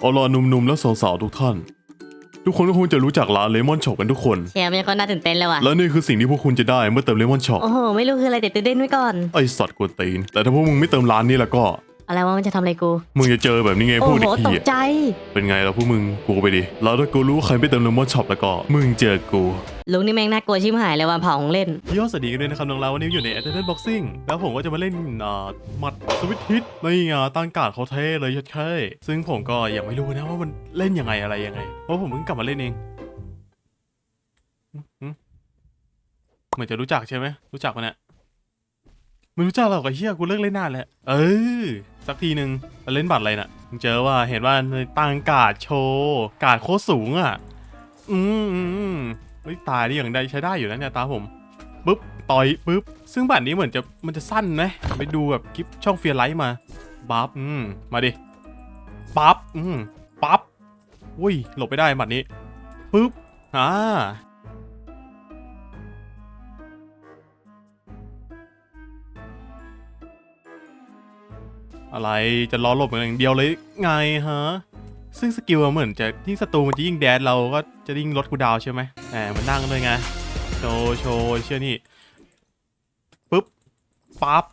เอาล่ะหนุ่มๆและสาวๆทุกท่าน ทุกคนก็คงจะรู้จักร้านเลมอนช็อปกันทุกคน เชียร์มีคนน่าตื่นเต้นเลยว่ะ และนี่คือสิ่งที่พวกคุณจะได้เมื่อเติมเลมอนช็อปโอ้โห ไม่รู้คืออะไรแต่ตื่นเต้นไว้ก่อน ไอสัตว์กวนตีน แต่ถ้าพวกมึงไม่เติมร้านนี้แล้วก็ อะไรวะมันจะทำอะไรกูมึงจะเจอแบบนี้ไงโอ้พวกโหเด็กตเหี้กยใจเป็นไงล่ะพวกมึงกูไปดิแล้วถ้ากูรู้ว่าใครไม่เติมเลมอนช็อปแล้วก็ มึงเจอกู ลุงนี่แม่งน่ากลัวชิบหายเลยวันเผาของเล่น ยอดสวัสดีกันด้วยนะครับน้องเราวันนี้อยู่ใน a t t e n d a n t Boxing แล้วผมก็จะมาเล่นอ่าหมัดสวิตฮิตนี่อะตั้งการดเขาเท่เลยชัดเท่ซึ่งผมก็ยังไม่รู้นะว่ามันเล่นยังไงอะไรยังไง เพราะผมเพิ่งกลับมาเล่นเองหึหึเหมือนจะรู้จักใช่ไหมรู้จักปะเนี่ย ไม่รู้จักหรอกไอ้เหี้ยกูเลิกเล่นนานแล้วเออสักทีหนึ่งเล่นบัตรอะไรนะ่ะเจอว่าเห็นว่าในตั้งกาดโชว์กาดโคตรสูงอะ อืมอืมอืมเฮ้ยตายนี่อย่างใดใช้ได้อยู่นะเนี่ยตาผมปุ๊บต่อยปุ๊บซึ่งบัตรนี้เหมือนจะมันจะสั้นไหมไปดูแบบคลิปช่องเฟียร์ไลท์มาบัฟอืมมาดิปั๊บอืมปั๊บอุ้ยหลบไปได้บัตรนี้ปุ๊บอ่า อะไรจะรอหลบอย่างเดียวเลยไงฮะ ซึ่งสกิลเหมือนจะยิ่งศัตรูมันจะยิ่งแดดเราก็จะยิ่งลดกูดาวใช่ไหมแหมมันนั่งเลยไงโชว์โชว์เชื่อนี่ปุ๊บปั๊บ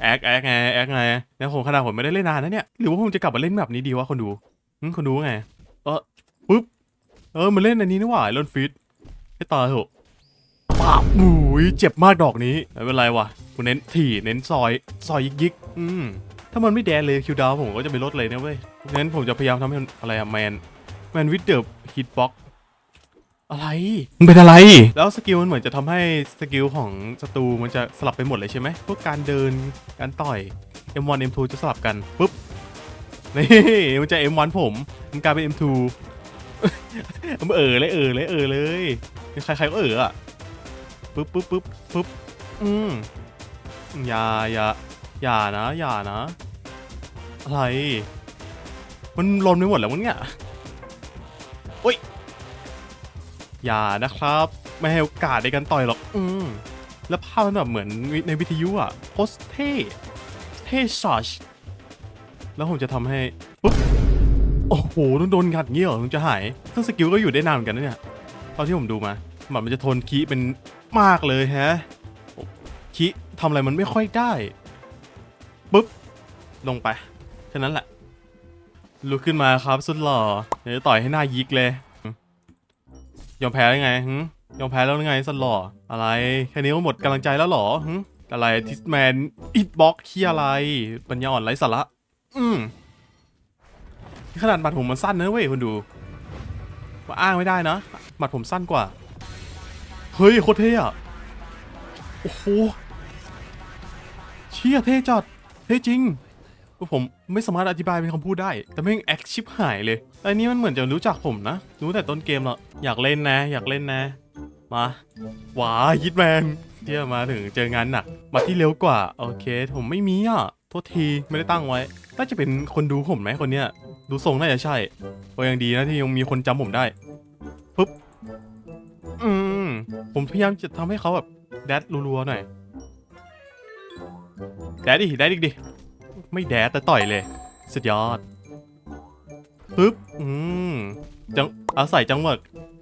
แอคแอคไงแอคไงแล้วผมขนาดผมไม่ได้เล่นนานนะเนี่ยหรือว่าผมจะกลับมาเล่นแบบนี้ดีวะคนดูคนดูไงเออปุ๊บเออมันเล่นอันนี้นี่หว่าเล่นฟิตให้ตายเถอะปั๊บอุ้ยเจ็บมากดอกนี้ไม่เป็นไรวะกูเน้นถี่เน้นซอย ซอยยิกยิกอืม ถ้ามันไม่แดนเลยคิวดาวผมก็จะไปลดเลยนะเว้ยงั้นผมจะพยายามทำให้มันอะไรอะแมนแมนวิดเดอร์ฮิตบ็อกอะไร มันเป็นอะไร แล้วสกิลมันเหมือนจะทำให้สกิลของศัตรูมันจะสลับไปหมดเลยใช่ไหมพวกการเดิน การต่อย M1 M2 จะสลับกันปุ๊บ นี่มันจะ M1 ผมมันกลายเป็น M2 มันเออเลยเออเลยเออเลยใครๆก็เอออะปุ๊บปุ๊บปุ๊บปุ๊บอืมอย่าอย่า อย่านะอย่านะ อะไร มันลนไปหมดแล้วมั้งเนี่ยอย่านะครับ ไม่ให้โอกาสในการต่อยหรอก อืมแล้วภาพมันแบบเหมือนในวิทยุอะโคตรเท่เท่สัชแล้วผมจะทำให้ปุ๊บโอ้โหต้องโดนงัดเงี้ยเหรอถึงจะหายซึ่งสกิลก็อยู่ได้นานเหมือนกันนะเนี่ยตอนที่ผมดูมาหมัดมันจะทนคีเป็นมากเลยแฮะคีทำอะไรมันไม่ค่อยได้ ปุ๊บ ลงไปแค่นั้นแหละ ลุกขึ้นมาครับสุดหล่อเดี๋ยวจะต่อยให้หน้ายิกเลย ยอมแพ้ได้ไงหึยอมแพ้แล้วไงสันหล่ออะไร แค่นี้ก็หมดกำลังใจแล้วหรอหึอะไรทิสแมนอิทบ็อกที่อะไร ปัญญาอ่อนไร้สาระ อืมขนาดบัตรผมมันสั้นนะเว้ยคุณดูมาอ้างไม่ได้นะบัตรผมสั้นกว่า เฮ้ยโคตรเท่อะโอ้โหเชี่ยเท่จัด เท่จริง ผมไม่สามารถอธิบายเป็นคำพูดได้ แต่แม่งแอคชิปหายเลยแต่อันนี้มันเหมือนจะรู้จักผมนะ รู้แต่ต้นเกมแล้วอยากเล่นนะ อยากเล่นนะ มาหวายิดแมนเที่ยมาถึงเจองานหนักมาที่เร็วกว่า โอเค ผมไม่มีอะโทษทีไม่ได้ตั้งไว้ น่าจะเป็นคนดูผมไหมคนเนี้ย ดูทรงน่าจะใช่ก็ยังดีนะที่ยังมีคนจำผมได้ปุ๊บ อืม ผมพยายามจะทำให้เขาแบบแดดรัวๆหน่อย แดดดิแดดอีกดิไม่แดดแต่ต่อยเลย สุดยอดปึ๊บอืมจังเอาศัยจังหวะ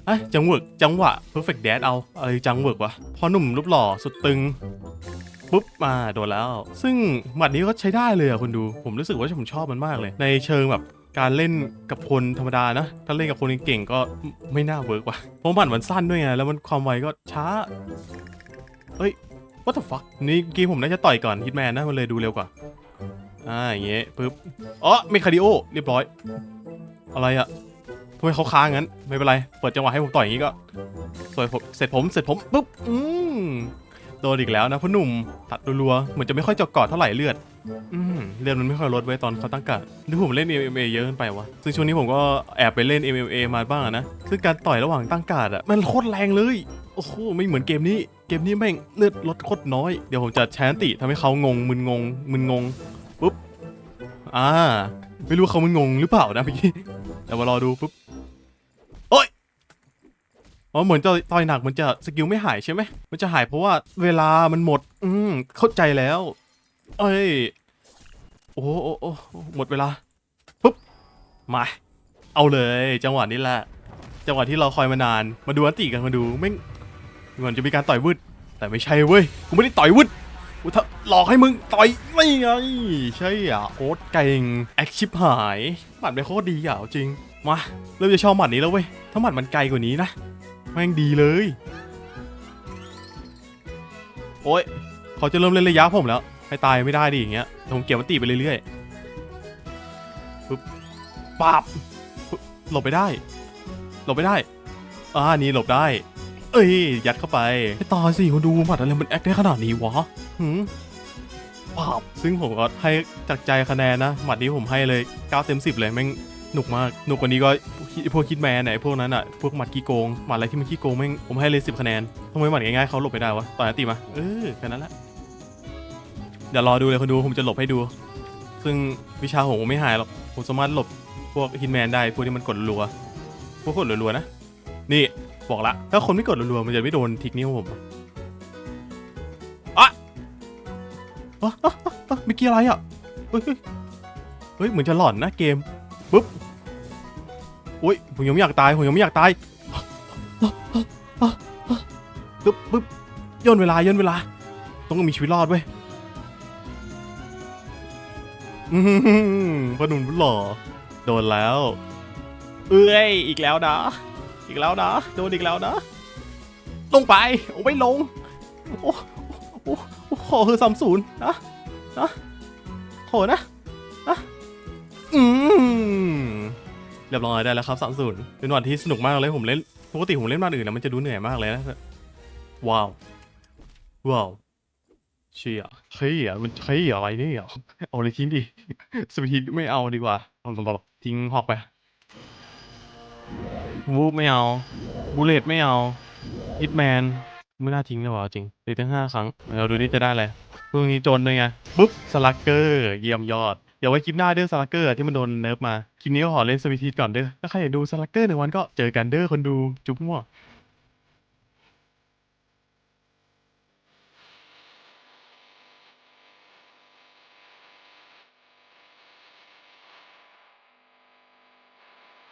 เอ้ยจังหวะจังหวะ perfect dad เอาอะไรจังหวะวะพอหนุ่มรูปหล่อสุดตึงปุ๊บมาโดนแล้ว ซึ่งหมัดนี้ก็ใช้ได้เลยอะคุณดู ผมรู้สึกว่าผมชอบมันมากเลย ในเชิงแบบการเล่นกับคนธรรมดานะ ถ้าเล่นกับคนเก่งก็ไม่น่าเวิร์กว่ะเพราะหมัดมันสั้นด้วยไงแล้วมันความไวก็ช้าเฮ้ย what the fuck นี่เมื่อกี้ผมน่าจะต่อยก่อนฮิตแมนนะมันเลยดูเร็วกว่า อ่าอย่างเงี้ยปึ๊บอ๋อเมคาดิโอเรียบร้อย อะไรอะทำไมเขาค้างงั้น ไม่เป็นไร เปิดจังหวะให้ผมต่อยอย่างงี้ก็สวยผมเสร็จผมเสร็จผมปุ๊บอืมโดนอีกแล้วนะพ่อหนุ่มตัดรัวๆเหมือนจะไม่ค่อยเจาะกอดเท่าไหร่เลือดอืมเลือดมันไม่ค่อยลดไว้ตอนเขาตั้งการดหรือผมเล่น MMA เยอะเกินไปวะซึ่งช่วงนี้ผมก็แอบไปเล่น MMA มาบ้างนะซึ่งการต่อยระหว่างตั้งการดอะมันโคตรแรงเลยโอ้โหไม่เหมือนเกมนี้ เกมนี้แม่งเลือดลดโคตรน้อย เดี๋ยวผมจะแชนติทำให้เขางงมึนงงมึนงงปุ๊บอ่าไม่รู้เขามันงงหรือเปล่านะเมื่อกี้แต่มารอดูปุ๊บโอ๊ยอ๋อเหมือนจะต่อยหนักมันจะสกิลไม่หายใช่ไหมมันจะหายเพราะว่าเวลามันหมด อืมเข้าใจแล้ว เอ้ยโอ้โหโอ้โหหมดเวลาปุ๊บมาเอาเลย จังหวะนี้แหละ จังหวะที่เราคอยมานาน มาดูอันติกันมาดูไม่ง เหมือนจะมีการต่อยวืดแต่ไม่ใช่เว้ยกูไม่ได้ต่อยวืดกูถ้าหลอกให้มึงต่อยไม่ไงใช่อะโอ๊ตเก่งแอคชิปหายหมัดเป็นโคตรดีอะจริงมาเริ่มจะชอบหมัดนี้แล้วเว้ยถ้าหมัดมันไกลกว่านี้นะแม่งดีเลย โอ๊ยเขาจะเริ่มเล่นระยะผมแล้วให้ตายไม่ได้ดิอย่างเงี้ยแต่ผมเก็บมันตีไปเรื่อยๆปึ๊บปับปึ๊บหลบไปได้ หลบไปได้อ่านี่หลบได้ เอ้ย ยัดเข้าไปให้ตายสิคนดูหมัดอะไรมันแอคได้ขนาดนี้วะหืมปับซึ่งผมก็ให้จากใจคะแนนนะหมัดนี้ผมให้เลย 9 เต็ม 10 เลยแม่งหนุกมากหนุกกว่านี้ก็พวกคิดแมนไหนพวกนั้นอะพวกหมัดขี้โกงหมัดอะไรที่มันขี้โกงแม่งผมให้เลย10คะแนนทำไมหมัดง่ายๆเขาหลบไม่ได้วะต่อยอันตีมาเออแค่นั้นแหละเดี๋ยวรอดูเลยคนดูผมจะหลบให้ดู ซึ่งวิชาผมไม่หายหรอกผมสามารถหลบพวกฮิตแมนได้พวกที่มันกดรัวๆพวกกดรัวๆนะนี่ บอกละถ้าคนไม่กดรัวๆมันจะไม่โดนทิกนี้ของผมอะอะอะอะอะอะเมื่อกี้อะไรอะเฮ้ยเฮ้ยเหมือนจะหลอนนะเกมปุ๊บอุ้ยผมยังไม่อยากตายผมยังไม่อยากตายปุ๊บปุ๊บย่นเวลาย่นเวลา ต้องมีชีวิตรอดเว้ยอืมพนุ่มผู้หล่อโดนแล้ว เอ้ยอีกแล้วนะ อีกแล้วนะ โดนอีกแล้วนะ ลงไป โอ้ไม่ลง โอ้โอ้โอ้ขอคือสามศูนย์นะ นะขอนะ นะ อืม เรียบร้อยได้แล้วครับสามศูนย์เป็นวันที่สนุกมากเลยผมเล่น ปกติผมเล่นวันอื่นนะมันจะดูเหนื่อยมากเลยนะ ว้าว ว้าวเชี่ยเฮ้ยอะมันเฮ้ยอะไรเนี่ยเอาเลยทิ้งดิสวิตไม่เอาดีกว่าทิ้งหอกไป วูบไม่เอาบูเลตไม่เอาฮิตแมนไม่น่าทิ้งเลยวะจริงตีทั้งห้าครั้งเราดูนี่จะได้อะไรพรุ่งนี้โจนด้วยไงปุ๊บสลักเกอร์เยี่ยมยอดเดี๋ยวไว้คลิปหน้าเด้อสลักเกอร์ที่มันโดนเนิร์ฟมา คลิปนี้ก็ขอเล่นสวิตทีก่อนเด้อถ้าใครอยากดูสลักเกอร์หนึ่งวันก็เจอกันเด้อคนดูจุ๊บมั่ว